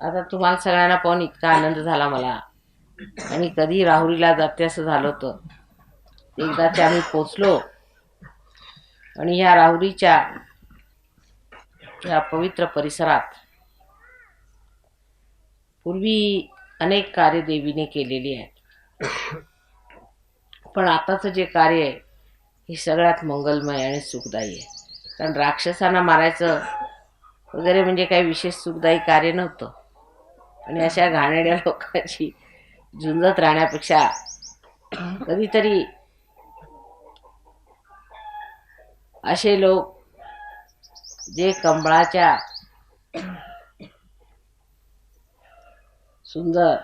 आता तुम्हाला सगळ्यांना पाहून इतका आनंद झाला मला. आणि कधी राहुरीला जाते असं झालं होतं. एकदा ते आम्ही पोचलो. आणि ह्या राहुरीच्या या पवित्र परिसरात पूर्वी अनेक कार्य देवीने केलेली आहेत. पण आताचं जे कार्य आहे हे सगळ्यात मंगलमय आणि सुखदायी आहे. कारण राक्षसांना मारायचं वगैरे म्हणजे काही विशेष सुखदायी कार्य नव्हतं. आणि अशा घाणेरड्या लोकांची झुंजत राहण्यापेक्षा कधीतरी असे लोक जे कंबळाच्या सुंदर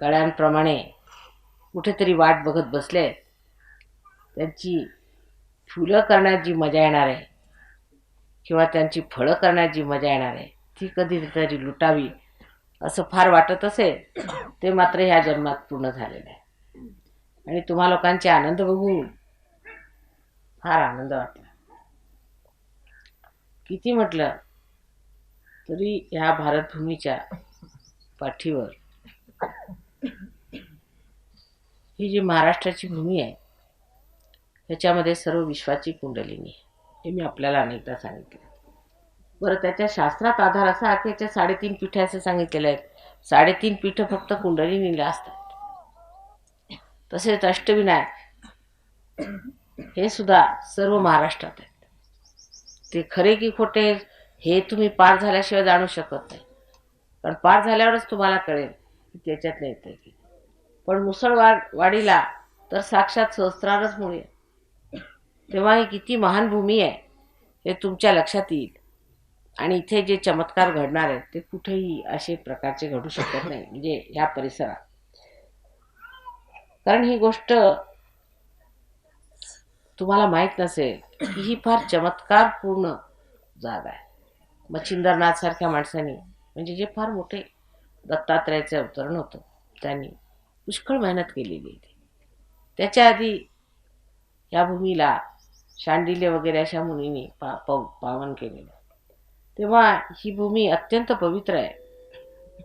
कळ्यांप्रमाणे कुठेतरी वाट बघत बसले त्यांची फुलं करण्यात जी मजा येणार आहे किंवा त्यांची फळं करण्यात जी मजा येणार आहे ती कधीतरी लुटावी असं फार वाटत असेल ते मात्र ह्या जन्मात पूर्ण झालेलं आहे. आणि तुम्हा लोकांचे आनंद बघून फार आनंद वाटला. किती म्हटलं तरी ह्या भारतभूमीच्या पाठीवर ही जी महाराष्ट्राची भूमी आहे ह्याच्यामध्ये सर्व विश्वाची कुंडलिनी आहे हे मी आपल्याला अनेकदा सांगितलं. बरं त्याच्या शास्त्रात आधार असा की याच्या साडेतीन पीठं असं सांगितलेलं आहेत. साडेतीन पीठं फक्त कुंडलिनीला असतात. तसेच अष्टविनायक. हे सुद्धा सर्व महाराष्ट्रात आहेत. ते खरे की खोटे हे तुम्ही पार झाल्याशिवाय जाणू शकत नाही. कारण पार झाल्यावरच तुम्हाला कळेल की त्याच्यात नाही येतं की. पण मुसळवाड वाडीला तर साक्षात सहस्रारच मुळे तेव्हा ही किती महान भूमी आहे हे तुमच्या लक्षात येईल. आणि इथे जे चमत्कार घडणार आहेत ते कुठेही असे प्रकारचे घडू शकत नाही म्हणजे ह्या परिसरात. कारण ही गोष्ट तुम्हाला माहीत नसेल की ही फार चमत्कारपूर्ण जागा आहे. मच्छिंद्रनाथ सारख्या माणसांनी म्हणजे जे फार मोठे दत्तात्रयाचे अवतरण होतं त्यांनी पुष्कळ मेहनत केलेली आहे त्याच्या आधी या भूमीला शांडिल्य वगैरे अशा मुलींनी पा पाव पावन केलेलं. तेव्हा ही भूमी अत्यंत पवित्र आहे.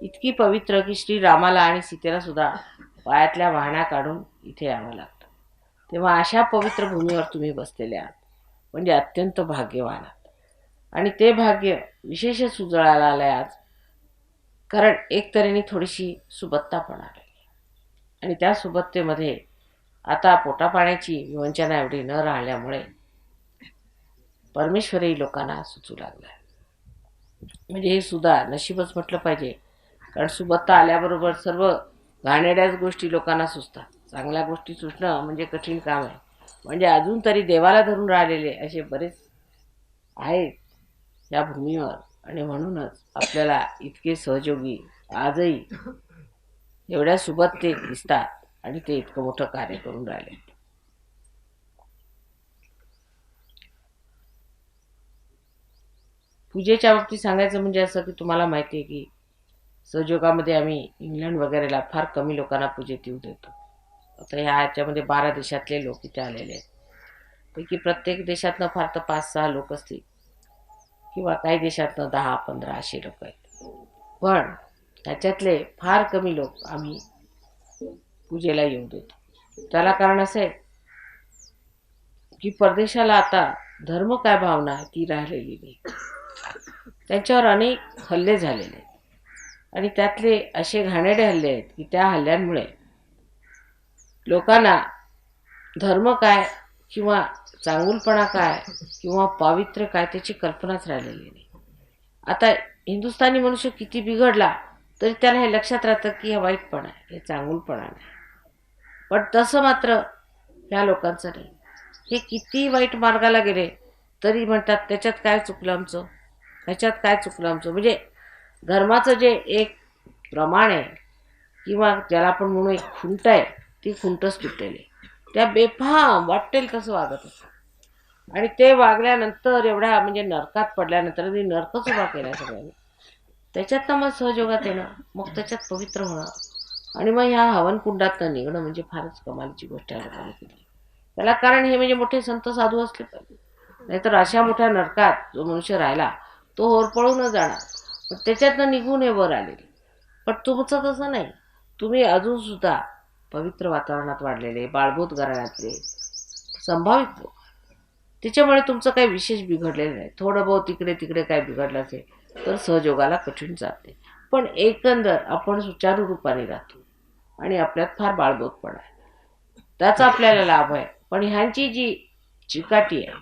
इतकी पवित्र की श्रीरामाला आणि सीतेला सुद्धा पायातल्या वाहण्या काढून इथे यावं लागतं. तेव्हा अशा पवित्र भूमीवर तुम्ही बसलेले आहात. म्हणजे अत्यंत भाग्यवान आहात. आणि ते भाग्य विशेष सुजळायला आलं आहे आज. कारण एक तऱ्हेने थोडीशी सुबत्ता पण आलेली आणि त्या सुबत्तेमध्ये आता पोटापाण्याची विवंचना एवढी न राहिल्यामुळे परमेश्वरही लोकांना सुचू लागला म्हणजे हे सुद्धा नशीबच म्हटलं पाहिजे. कारण सुबत्ता आल्याबरोबर सर्व घाणेरड्याच गोष्टी लोकांना सुचतात. चांगल्या गोष्टी सुचणं म्हणजे कठीण काम आहे. म्हणजे अजून तरी देवाला धरून राहिलेले असे बरेच आहेत या भूमीवर. आणि म्हणूनच आपल्याला इतके सहयोगी आजही एवढ्या सुबत्ते दिसतात आणि ते इतकं मोठं कार्य करून राहिले. पूजेच्या बाबतीत सांगायचं म्हणजे असं की तुम्हाला माहिती आहे की सहयोगामध्ये आम्ही इंग्लंड वगैरेला फार कमी लोकांना पूजेत येऊ देतो. आता ह्या ह्याच्यामध्ये बारा देशातले लोक इथे आलेले आहेत. पैकी प्रत्येक देशातनं फार तर पाच सहा लोक असतील. किंवा काही देशातनं दहा पंधरा असे लोक आहेत. पण त्याच्यातले फार कमी लोक आम्ही पूजेला येऊ देतो. त्याला कारण असं आहे की परदेशाला आता धर्म काय भावना ती राहिलेली नाही. त्यांच्यावर अनेक हल्ले झालेले आहेत. आणि त्यातले असे घाणेरडे हल्ले आहेत की त्या हल्ल्यांमुळे लोकांना धर्म काय किंवा चांगुलपणा काय किंवा पावित्र्य काय त्याची कल्पनाच राहिलेली नाही. आता हिंदुस्थानी मनुष्य किती बिघडला तरी त्याला हे लक्षात राहतं की हे वाईटपणा आहे हे चांगुलपणा नाही. पण तसं मात्र ह्या लोकांचं नाही. हे किती वाईट मार्गाला गेले तरी म्हणतात त्याच्यात काय चुकलं आमचं? ह्याच्यात काय चुकलं आमचं? म्हणजे धर्माचं जे एक प्रमाण आहे किंवा ज्याला आपण म्हणू एक खुंट आहे ती खुंटच तुटलेली त्या बेफाम वाटेल तसं वागत असतात आणि ते वागल्यानंतर एवढ्या म्हणजे नरकात पडल्यानंतर मी नरकच उभा केला सगळ्यांनी. त्याच्यात मग सहयोगात येणं मग त्याच्यात पवित्र होणं. आणि मग ह्या हवनकुंडातनं निघणं म्हणजे फारच कमालीची गोष्ट आहे केली त्याला कारण हे म्हणजे मोठे संत साधू असले पाहिजे. नाहीतर अशा मोठ्या नरकात जो मनुष्य राहिला तो होरपळूनच जाणार. पण त्याच्यातनं निघून हे वर आले पण तुमचं तसं नाही. तुम्ही अजून सुद्धा पवित्र वातावरणात वाढलेले बाळबोध घराण्यातले संभावित लोक. त्याच्यामुळे तुमचं काही विशेष बिघडलेलं नाही. थोडं बहुत तिकडे तिकडे काय बिघडलं असेल तर सहयोगाला कठीण जाते. पण एकंदर आपण सुचारू रूपाने राहतो. आणि आपल्यात फार बाळबोधपणा आहे. त्याचा आपल्याला लाभ आहे. पण ह्यांची जी चिकाटी आहे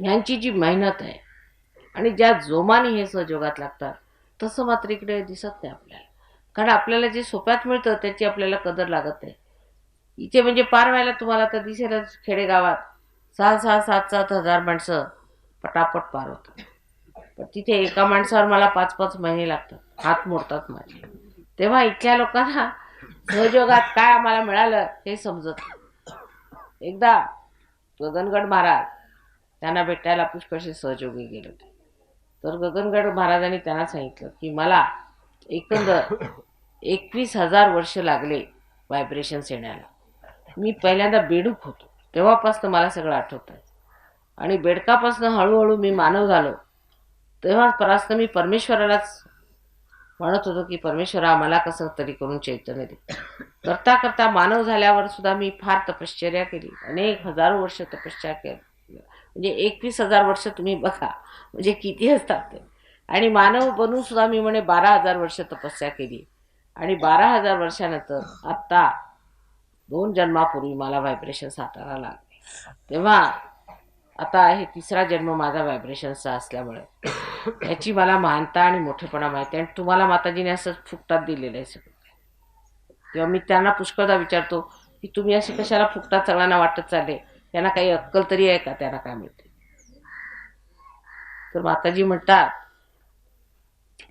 ह्यांची जी मेहनत आहे आणि ज्या जोमाने हे सहयोगात लागतात तसं मात्र इकडे दिसत नाही आपल्याला. कारण आपल्याला जे सोप्यात मिळतं त्याची आपल्याला कदर लागत नाही. इथे म्हणजे पार व्हायला तुम्हाला तर दिसेलच खेडेगावात. सहा सहा सात सात हजार माणसं पटापट पार होतात. पण तिथे एका माणसावर मला पाच पाच महिने लागतात. हात मोडतात माझे. तेव्हा इथल्या लोकांना सहयोगात काय आम्हाला मिळालं हे समजत नाही. एकदा गगनगड महाराज त्यांना भेटायला पुष्कळसे सहयोगी गेले होते. तर गगनगड महाराजांनी त्यांना सांगितलं की मला एकंदर एकवीस हजार वर्ष लागले व्हायब्रेशन्स येण्याला. मी पहिल्यांदा बेडूक होतो. तेव्हापासनं मला सगळं आठवत आहे आणि बेडकापासून हळूहळू मी मानव झालो. तेव्हापासनं मी परमेश्वरालाच म्हणत होतो की परमेश्वरा मला कसं तरी करून चैतन्य दे. करता करता मानव झाल्यावर सुद्धा मी फार तपश्चर्या केली. अनेक हजारो वर्ष तपश्चर्या केली म्हणजे एकवीस हजार वर्ष तुम्ही बघा म्हणजे किती असतात ते. आणि मानव बनून सुद्धा मी म्हणे बारा हजार वर्ष तपस्या केली. आणि बारा हजार वर्षानंतर आत्ता दोन जन्मापूर्वी मला व्हायब्रेशन सातारा लागले. तेव्हा आता हे तिसरा जन्म माझा व्हायब्रेशनचा असल्यामुळे. याची मला मानता आणि मोठेपणा माहिती आहे. आणि तुम्हाला माताजीने असं फुकटात दिलेलं आहे सगळं. तेव्हा मी त्यांना पुष्कळदा विचारतो की तुम्ही असे कशाला फुकटात सगळ्यांना वाटत चालले? त्यांना काही अक्कल तरी आहे का? त्यांना काय मिळते तर माताजी म्हणतात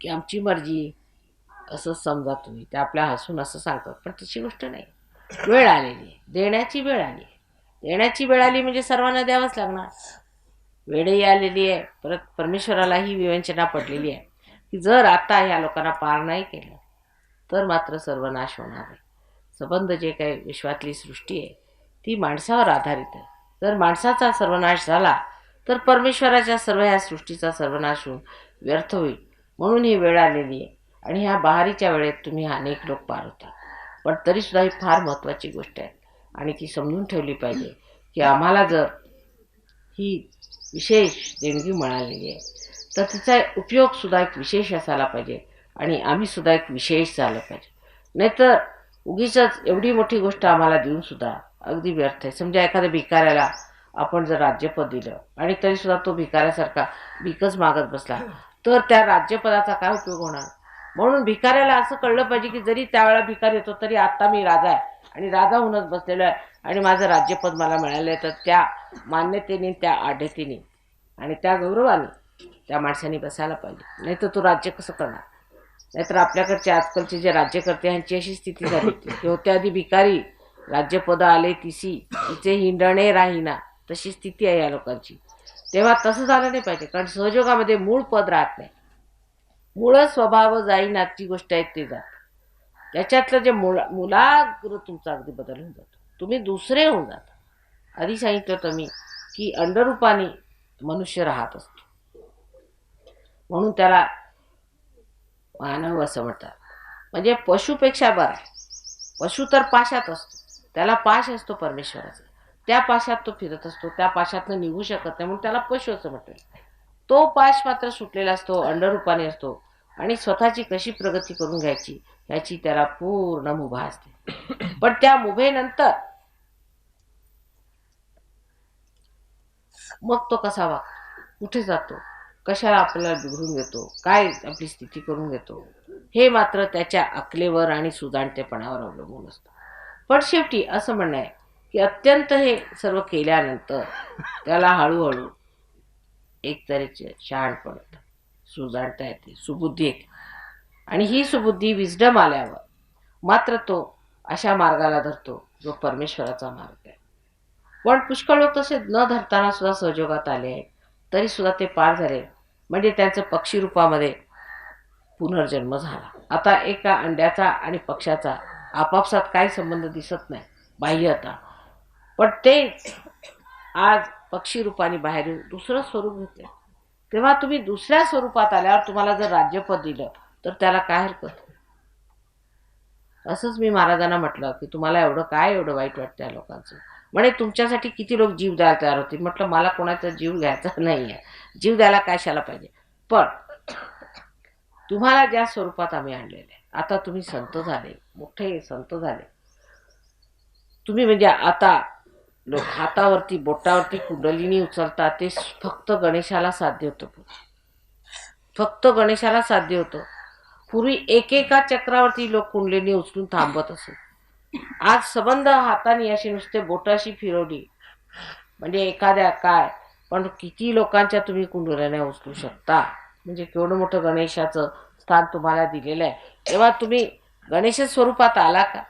की आमची मर्जी असं समजा तुम्ही. ते आपल्या हसून असं सांगतात. पण तशी गोष्ट नाही. वेळ आलेली. आहे देण्याची वेळ आली. देण्याची वेळ आली म्हणजे सर्वांना द्यावंच लागणार. वेळही आलेली आहे. परत परमेश्वरालाही विवंचना पडलेली आहे. की जर आता ह्या लोकांना पार नाही केलं तर मात्र सर्वनाश होणार आहे. संबंध जे काही विश्वातली सृष्टी आहे ती माणसावर आधारित आहे. जर माणसाचा सर्वनाश झाला तर परमेश्वराच्या सर्व ह्या सृष्टीचा सर्वनाश होऊन व्यर्थ होईल. म्हणून ही वेळ आलेली आहे आणि ह्या बहारीच्या वेळेत तुम्ही अनेक लोक पार होता. पण तरीसुद्धा ही फार महत्त्वाची गोष्ट आहे आणि ती समजून ठेवली पाहिजे की आम्हाला जर ही विशेष देणगी मिळालेली आहे तर तिचा उपयोगसुद्धा एक विशेष असायला पाहिजे आणि आम्ही सुद्धा एक विशेष झालं पाहिजे. नाहीतर उगीच एवढी मोठी गोष्ट आम्हाला देऊनसुद्धा अगदी व्यर्थ आहे. समजा एखाद्या भिकाऱ्याला आपण जर राज्यपद दिलं आणि तरीसुद्धा तो भिकाऱ्यासारखा भिकच मागत बसला तर त्या राज्यपदाचा काय उपयोग होणार? म्हणून भिकाऱ्याला असं कळलं पाहिजे की जरी त्यावेळेला भिकार येतो तरी आत्ता मी राजा आहे आणि राजा होऊनच बसलेलो आहे आणि माझं राज्यपद मला मिळालं आहे. तर त्या मान्यतेने त्या आढ्यतेने आणि त्या गौरवाने त्या माणसाने बसायला पाहिजे. नाही तर तो राज्य कसं करणार? नाहीतर आपल्याकडचे आजकालचे जे राज्यकर्ते यांची अशी स्थिती झाली होती की होते आधी भिकारी राज्यपद आले तिसी तिचे हिंडणे राहीना तशी स्थिती आहे या लोकांची. तेव्हा तसं झालं नाही पाहिजे कारण सहयोगामध्ये मूळ पद राहत नाही. मूळ स्वभाव जाईनाची गोष्ट आहे ते जात. त्याच्यातलं जे मुळा मुलाग्र तुमचा अगदी बदल होऊन जातो. तुम्ही दुसरे होऊन जाता. आधी सांगितलं होतं मी की अंडरूपाने मनुष्य राहत असतो. म्हणून त्याला मानव असं म्हणतात. म्हणजे पशुपेक्षा बरं आहे. पशु तर पाशात असतो. त्याला पाश असतो परमेश्वराचा. त्या पाशात तो फिरत असतो त्या पाशातनं निघू शकत नाही म्हणून त्याला पशु असं म्हटलं. तो पाश मात्र सुटलेला असतो अंडरूपाने असतो आणि स्वतःची कशी प्रगती करून घ्यायची याची त्याला पूर्ण मुभा असते. पण त्या मुभेनंतर मग तो कसा वागतो कुठे जातो? कशाला आपल्याला बिघडून घेतो? काय आपली स्थिती करून घेतो? हे मात्र त्याच्या अकलेवर आणि सुदाणतेपणावर अवलंबून असतं. पण शेवटी असं म्हणणं आहे की अत्यंत हे सर्व केल्यानंतर त्याला हळूहळू एक तऱ्हेचे शहाणपण येतं सुजाणता येते सुबुद्धी येते. आणि ही सुबुद्धी विजडम आल्यावर मात्र तो अशा मार्गाला धरतो जो परमेश्वराचा मार्ग आहे. पण पुष्कळ लोक तसे न धरताना सुद्धा सहयोगात आले आहेत. तरी सुद्धा ते पार झाले. म्हणजे त्यांचं पक्षी रूपामध्ये पुनर्जन्म झाला. आता एका अंड्याचा आणि पक्षाचा आपापसात काही संबंध दिसत नाही. बाह्यता पण ते आज पक्षी रूपाने बाहेर येऊन दुसरं स्वरूप घेतलं तेव्हा तुम्ही दुसऱ्या स्वरूपात आल्यावर तुम्हाला जर राज्यपद दिलं तर त्याला काय हरकत? असंच मी महाराजांना म्हटलं की तुम्हाला एवढं काय एवढं वाईट वाटतं या लोकांचं? म्हणे तुमच्यासाठी किती लोक जीव द्यायला तयार होतील म्हटलं मला कोणाचा जीव घ्यायचा नाही आहे जीव द्यायला कशाला पाहिजे? पण तुम्हाला ज्या स्वरूपात आम्ही आणलेले आहे, आता तुम्ही संत झाले. मोठे संत झाले. तुम्ही म्हणजे आता लोक हातावरती बोटावरती कुंडलिनी उचलता ते फक्त गणेशाला साध्य होतं फक्त गणेशाला साध्य होतं. पूर्वी एकेका चक्रावरती लोक कुंडलिनी उचलून थांबत असत आज सबंध हाताने अशी नुसते बोटाशी फिरवली. म्हणजे एखाद्या काय पण किती लोकांच्या तुम्ही कुंडलिन्या उचलू शकता? म्हणजे केवढं मोठं गणेशाचं स्थान तुम्हाला दिलेलं आहे. तेव्हा तुम्ही गणेश स्वरूपात आला का?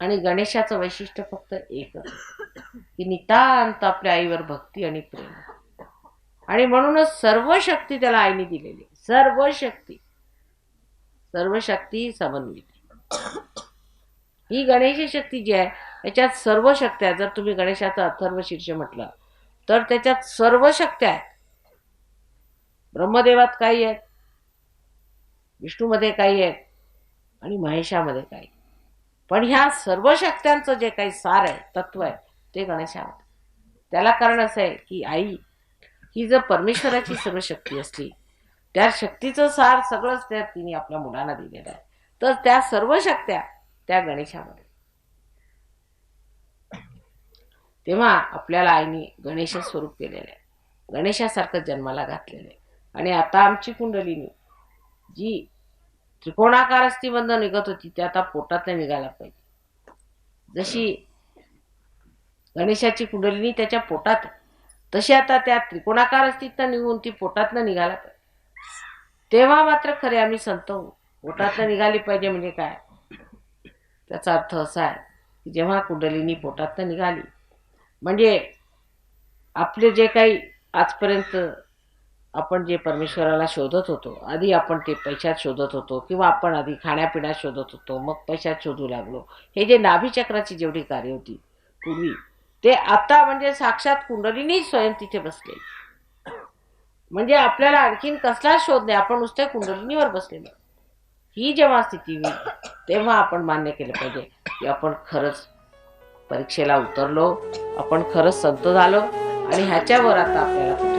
आणि गणेशाचं वैशिष्ट्य फक्त एक. की नितांत आपल्या आईवर भक्ती आणि प्रेम. आणि म्हणूनच सर्व शक्ती त्याला आईने दिलेली आहे. सर्व शक्ती. सर्व शक्ती समन्वित. ही गणेश शक्ती जी आहे त्याच्यात सर्व शक्त्या जर तुम्ही गणेशाचं अथर्व शीर्ष म्हटलं तर त्याच्यात सर्व शक्त्या आहेत. ब्रह्मदेवात काही आहेत विष्णूमध्ये काही आहेत आणि महेशामध्ये काही. पण ह्या सर्व शक्त्यांचं जे काही सार आहे तत्व आहे ते गणेशामध्ये त्याला कारण असं आहे की आई ही जर परमेश्वराची सर्व शक्ती असली त्या शक्तीचं सार सगळंच त्या तिने आपल्या मुलांना दिलेलं आहे. तर त्या सर्व शक्त्या त्या गणेशामध्ये. तेव्हा आपल्याला आईने गणेश स्वरूप केलेलं आहे. गणेशासारखं जन्माला घातलेलं आहे. आणि आता आमची कुंडलिनी जी त्रिकोणाकार अस्थिबंध निघत होती ती आता पोटात निघायला पाहिजे. जशी गणेशाची कुंडलिनी त्याच्या पोटात तशी आता त्या त्रिकोणाकार अस्थित्व निघून ती पोटातनं निघायला पाहिजे. तेव्हा मात्र खरे आम्ही संत होऊ. पोटातनं निघाली पाहिजे म्हणजे काय? त्याचा अर्थ असा आहे की जेव्हा कुंडलिनी पोटातनं निघाली म्हणजे आपले जे काही आजपर्यंत आपण जे परमेश्वराला शोधत होतो आधी आपण ते पैशात शोधत होतो किंवा आपण आधी खाण्यापिण्यात शोधत होतो मग पैशात शोधू लागलो. हे जे नाभीचक्राची जेवढी कार्य होती पूर्वी ते आता म्हणजे साक्षात कुंडलीनी स्वयं तिथे बसले. म्हणजे आपल्याला आणखीन कसला शोध नाही आपण नुसत्या कुंडलिनीवर बसलेलो. ही जेव्हा स्थिती होईल तेव्हा आपण मान्य केलं पाहिजे की आपण खरंच परीक्षेला उतरलो आपण खरंच संत झालो आणि ह्याच्यावर आता आपल्याला